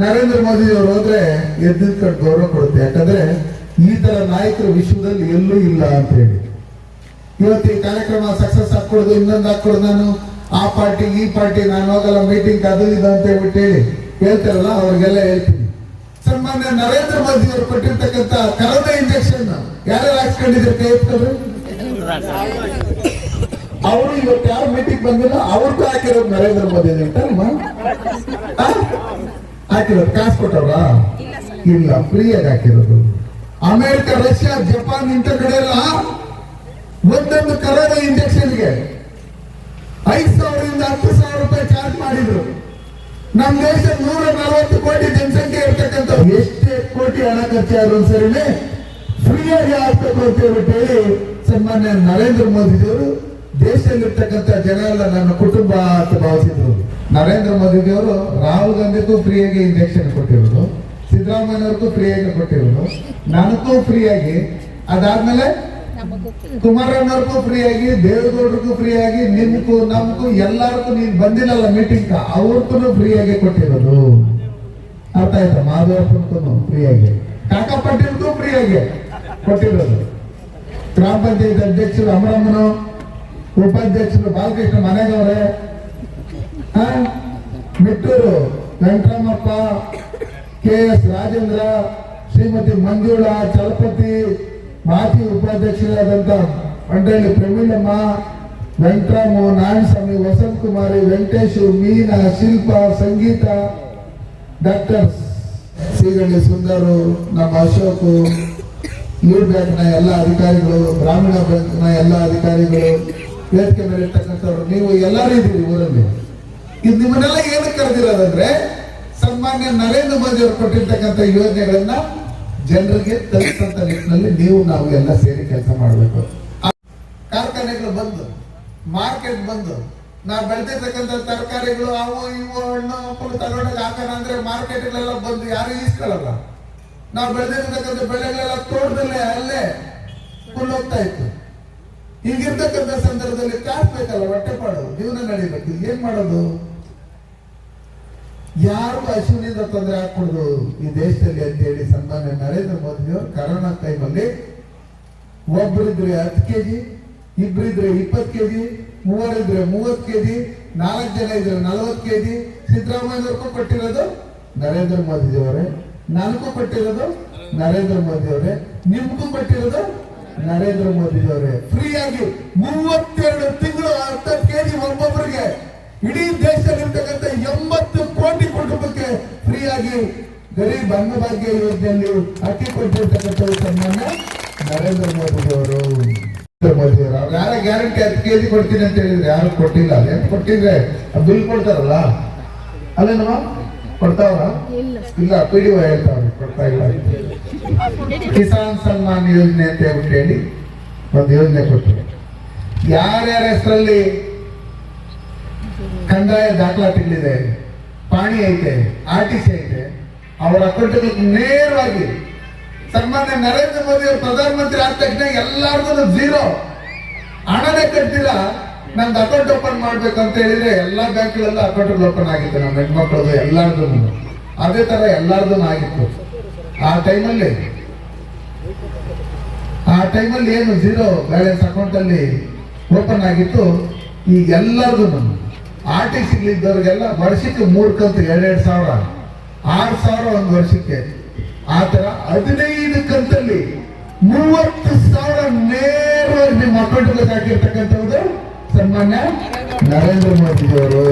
ನರೇಂದ್ರ ಮೋದಿ ಅವರು ಹೋದ್ರೆ ಎದ್ದಿದ್ ಗೌರವ ಕೊಡುತ್ತೆ? ಯಾಕಂದ್ರೆ ಈ ತರ ನಾಯಕರು ವಿಶ್ವದಲ್ಲಿ ಎಲ್ಲೂ ಇಲ್ಲ ಅಂತ ಹೇಳಿ. ಇವತ್ತು ಈ ಕಾರ್ಯಕ್ರಮ ಸಕ್ಸಸ್ ಹಾಕೊಡುದು ಇನ್ನೊಂದು ಹಾಕೊಡುದು ನಾನು ಆ ಪಾರ್ಟಿ, ಈ ಪಾರ್ಟಿ, ನಾನು ಹೋಗಲ್ಲ ಮೀಟಿಂಗ್ ಅದು ಇದು ಅಂತ ಹೇಳ್ಬಿಟ್ಟು ಹೇಳಿ ಹೇಳ್ತಾರಲ್ಲ, ಅವ್ರಿಗೆಲ್ಲ ಹೇಳ್ತೀನಿ. ಸನ್ಮಾನ್ಯ ನರೇಂದ್ರ ಮೋದಿ ಅವರು ಕೊಟ್ಟಿರ್ತಕ್ಕಂಥ ಕರೋನಾ ಇಂಜೆಕ್ಷನ್ ಯಾರ್ಯಾರು ಹಾಕ್ಸ್ಕೊಂಡಿದ್ರೆ ಕೈ ಅವರು ಇವತ್ತು ಯಾರು ಮೀಟಿಂಗ್ ಬಂದಿಲ್ಲ, ಅವ್ರಿಗೂ ಹಾಕಿರೋದು ನರೇಂದ್ರ ಮೋದಿ ಅಂತಲ್ಮ ಹಾಕಿರೋದು ಕಾಸು ಕೊಟ್ಟವ್ರ? ಇಲ್ಲ, ಫ್ರೀಯಾಗಿ ಹಾಕಿರೋದು. ಅಮೆರಿಕ, ರಷ್ಯಾ, ಜಪಾನ್ ಇಂಥ ಕಡೆ ಎಲ್ಲ ಒಂದೊಂದು ಕರೋನ ಇಂಜೆಕ್ಷನ್ಗೆ ಐದು ಸಾವಿರದಿಂದ ಹತ್ತು ಸಾವಿರ ರೂಪಾಯಿ ಚಾರ್ಜ್ ಮಾಡಿದ್ರು. ನಮ್ಮ ದೇಶ ನೂರ ನಲವತ್ತು ಕೋಟಿ ಜನಸಂಖ್ಯೆ ಇರ್ತಕ್ಕಂಥ ಎಷ್ಟೇ ಕೋಟಿ ಹಣ ಖರ್ಚಾದ್ರು ಸರಿನೇ ಫ್ರೀಯಾಗಿ ಆಗ್ಬೇಕು ಅಂತ ಹೇಳಿ ಸನ್ಮಾನ್ಯ ನರೇಂದ್ರ ಮೋದಿಜಿಯವರು ದೇಶದಲ್ಲಿರ್ತಕ್ಕಂಥ ಜನ ಎಲ್ಲ ನನ್ನ ಕುಟುಂಬ ಅಂತ ಭಾವಿಸಿದ್ರು. ನರೇಂದ್ರ ಮೋದಿಜಿಯವರು ರಾಹುಲ್ ಗಾಂಧಿಗೂ ಫ್ರೀಯಾಗಿ ಇಂಜೆಕ್ಷನ್ ಕೊಟ್ಟಿರೋದು ಸಿದ್ದರಾಮಯ್ಯವ್ರಿಗೂ ಫ್ರೀಯಾಗಿ ಕೊಟ್ಟಿರೋದು. ನನಗೂ ಫ್ರೀಯಾಗಿ, ಅದಾದ್ಮೇಲೆ ಕುಮಾರಣ್ಣವ್ರಿಗೂ ಫ್ರೀಯಾಗಿ, ದೇವೇಗೌಡರಿಗೂ ಫ್ರೀ ಆಗಿ ನಿಮ್ಗೂ, ನಮ್ಗೂ, ಎಲ್ಲರಿಗೂ ನೀನ್ ಬಂದಿಲ್ಲಲ್ಲ ಮೀಟಿಂಗ್ ಅವ್ರಿಗೂ ಫ್ರೀ ಆಗಿ ಕೊಟ್ಟಿರೋದು. ಅರ್ಥ ಆಯ್ತಾ? ಮಾಧವಪ್ಪನ್ಗೂ ಫ್ರೀ ಆಗಿ ಕಾಕಾ ಫ್ರೀ ಆಗಿ ಕೊಟ್ಟಿರೋದು. ಗ್ರಾಮ ಪಂಚಾಯತ್ ಅಧ್ಯಕ್ಷರು ಅಮರಮ್ಮನು ಉಪಾಧ್ಯಕ್ಷರು ಬಾಲಕೃಷ್ಣ ಮನೆಗವ್ರೆ. ಮಿಟ್ಟೂರು ವೆಂಕಟರಾಮಪ್ಪ ಕೆ ಎಸ್ ರಾಜೇಂದ್ರ, ಶ್ರೀಮತಿ ಮಂಜುಳಾ, ಚಲಪತಿ, ಮಾಜಿ ಉಪಾಧ್ಯಕ್ಷರಾದಂಥ ಮಂಡಳಿ ಪ್ರವೀಣಮ್ಮ ವೆಂಕಟರಾಮು, ನಾರಾಯಣಸ್ವಾಮಿ ವಸಂತ್ ಕುಮಾರಿ ವೆಂಕಟೇಶು, ಮೀನಾ, ಶಿಲ್ಪ, ಸಂಗೀತ, ಡಾಕ್ಟರ್ ಶ್ರೀಗಂಡಿ ಸುಂದರು, ನಮ್ಮ ಅಶೋಕು ಲೀಡ್ ಬ್ಯಾಂಕ್ನ ಎಲ್ಲ ಅಧಿಕಾರಿಗಳು, ಗ್ರಾಮೀಣ ಬ್ಯಾಂಕ್ನ ಎಲ್ಲ ಅಧಿಕಾರಿಗಳು ವೇದಿಕೆ ಮೇಲೆ ಇರ್ತಕ್ಕಂಥವ್ರು, ನೀವು ಎಲ್ಲರೂ ಇದ್ದೀರಿ ಊರಲ್ಲಿ. ಇದು ನಿಮ್ಮನ್ನೆಲ್ಲ ಏನಕ್ಕೆ ಕರೆದಿರೋದಂದ್ರೆ, ಸನ್ಮಾನ್ಯ ನರೇಂದ್ರ ಮೋದಿ ಅವರು ಕೊಟ್ಟಿರ್ತಕ್ಕಂಥ ಯೋಜನೆಗಳನ್ನ ಜನರಿಗೆ ತಲುಪಿಸಂತ ನಿಟ್ಟಿನಲ್ಲಿ ನೀವು, ನಾವು ಎಲ್ಲ ಸೇರಿ ಕೆಲಸ ಮಾಡಬೇಕು. ಕಾರ್ಖಾನೆಗಳು ಬಂದು, ಮಾರ್ಕೆಟ್ ಬಂದು, ನಾವು ಬೆಳೆದಿರ್ತಕ್ಕಂಥ ತರಕಾರಿಗಳು, ಅವು ಇವು, ಹಣ್ಣು, ಹಂಪಲು ತಗೊಂಡಾಗ ಹಾಕೋಣ ಅಂದ್ರೆ ಮಾರ್ಕೆಟ್ಗಳೆಲ್ಲ ಬಂದು ಯಾರು ಈಸ್ಕೊಳ್ಳಲ್ಲ ನಾವು ಬೆಳೆದಿರ್ತಕ್ಕಂಥ ಬೆಳೆಗಳೆಲ್ಲ ತೋಟದಲ್ಲೇ, ಅಲ್ಲೇ ಹೋಗ್ತಾ ಇತ್ತು. ಈಗಿರ್ತಕ್ಕಂಥ ಸಂದರ್ಭದಲ್ಲಿ ಕಾಸು ಬೇಕಲ್ಲ ಹೊಟ್ಟೆಪಾಡು ಜೀವನ ನಡೀಬೇಕು ಏನ್ ಮಾಡೋದು? ಯಾರು ಹಸುವಿನಿಂದ ತೊಂದರೆ ಹಾಕೊಡುದು ಈ ದೇಶದಲ್ಲಿ ಅಂತ ಹೇಳಿ ಸನ್ಮಾನ್ಯ ನರೇಂದ್ರ ಮೋದಿ ಅವರು ಕರೋನಾ ಟೈಮಲ್ಲಿ ಒಬ್ಬರಿದ್ರೆ ಹತ್ತು ಕೆಜಿ ಇಬ್ಬರಿದ್ರೆ ಇಪ್ಪತ್ತು ಕೆಜಿ, ಮೂವರಿದ್ರೆ ಮೂವತ್ತು ಕೆಜಿ, ನಾಲ್ಕು ಜನ ಇದ್ರೆ ನಲವತ್ತು ಕೆಜಿ. ಸಿದ್ದರಾಮಯ್ಯವ್ರಿಗೂ ಕೊಟ್ಟಿರೋದು ನರೇಂದ್ರ ಮೋದಿ ಅವರೇ ನನಗೂ ಕೊಟ್ಟಿರೋದು ನರೇಂದ್ರ ಮೋದಿ ಅವರೇ ನಿಮ್ಗೂ ಕೊಟ್ಟಿರೋದು ನರೇಂದ್ರ ಮೋದಿ ಅವರೇ ಫ್ರೀ ಆಗಿ ಮೂವತ್ತೆರಡು ತಿಂಗಳು ಅರ್ಧ ಕೆಜಿ ಒಬ್ಬೊಬ್ಬರಿಗೆ ಇಡೀ ದೇಶದಲ್ಲಿರ್ತಕ್ಕಂಥ ಎಂಬತ್ತು ಕೋಟಿ ಕುಟುಂಬಕ್ಕೆ ಫ್ರೀ ಆಗಿ ಗರೀಬ್ ಅನ್ನಭಾಗ್ಯ ಯೋಜನೆಯಲ್ಲಿ ಅಕ್ಕಿ ಕೊಟ್ಟಿರ್ತಕ್ಕಂಥ ಸನ್ಮಾನ ನರೇಂದ್ರ ಮೋದಿ ಅವರು ಮೋದಿ ಅವರು ಅವ್ರು ಯಾರ ಗ್ಯಾರಂಟಿ ಹತ್ತು ಕೆಜಿ ಕೊಡ್ತೀನಿ ಅಂತ ಹೇಳಿದ್ರೆ ಯಾರು ಕೊಟ್ಟಿಲ್ಲ. ಅದೇನು ಕೊಟ್ಟಿದ್ರೆ ಬಿಲ್ ಕೊಡ್ತಾರಲ್ಲ? ಅಲ್ಲೇನಮ್ಮ ಕೊಡ್ತಾವ್ರ? ಇಲ್ಲ. ಪಿ ಡಿ ಹೇಳ್ತಾವ್ರೆ ಕೊಡ್ತಾ ಇಲ್ಲ. ಕಿಸಾನ್ ಸನ್ಮಾನ್ ಯೋಜನೆ ಅಂತ ಹೇಳ್ಬಿಟ್ಟು ಹೇಳಿ ಒಂದು ಯೋಜನೆ ಕೊಟ್ಟರು ಯಾರ್ಯಾರ ಹೆಸರಲ್ಲಿ ಕಂದಾಯ ದಾಖಲಾತಿಗಳಿದೆ, ಪಾಣಿ ಐತೆ, ಆರ್ ಟಿ ಸಿ ಐತೆ, ಅವರ ಅಕೌಂಟ್ಗೆ ನೇರವಾಗಿ ಸನ್ಮಾನ್ಯ ನರೇಂದ್ರ ಮೋದಿ ಅವರು ಪ್ರಧಾನಮಂತ್ರಿ ಆದ ತಕ್ಷಣ ಎಲ್ಲಾರ್ಗು ಝೀರೋ ಹಣನೇ ಕಟ್ತಿಲ್ಲ ನಮ್ದು ಅಕೌಂಟ್ ಓಪನ್ ಮಾಡ್ಬೇಕು ಅಂತ ಹೇಳಿದ್ರೆ ಎಲ್ಲಾ ಬ್ಯಾಂಕ್ಗಳೆಲ್ಲ ಅಕೌಂಟ್ ಓಪನ್ ಆಗಿತ್ತು, ನಮ್ಮ ಹೆಣ್ಮಕ್ಳದು ಎಲ್ಲಾರ್ದು ಅದೇ ತರ ಎಲ್ಲಾರ್ದು ಆಗಿತ್ತು. ಆ ಟೈಮಲ್ಲಿ ಆ ಟೈಮಲ್ಲಿ ಏನು ಝೀರೋ ಬ್ಯಾಲೆನ್ಸ್ ಅಕೌಂಟಲ್ಲಿ ಓಪನ್ ಆಗಿತ್ತು ಈಗ ಎಲ್ಲರಿಗೂ ಆರ್ ಟಿ ಸಿಗ್ಲಿದ್ದವ್ರಿಗೆಲ್ಲ ವರ್ಷಕ್ಕೆ ಮೂರು ಕಂತು ಎರಡೆರಡು ಸಾವಿರ, ಆರು ಸಾವಿರ ಒಂದು ವರ್ಷಕ್ಕೆ. ಆ ಥರ ಹದಿನೈದು ಕಂತಲ್ಲಿ ಮೂವತ್ತು ಸಾವಿರ ನೇರವಾಗಿ ನಿಮ್ಮ ಅಕೌಂಟ್ಗೆ ಹಾಕಿರ್ತಕ್ಕಂಥವ್ರು ಸನ್ಮಾನ್ಯ ನರೇಂದ್ರ ಮೋದಿ ಅವರು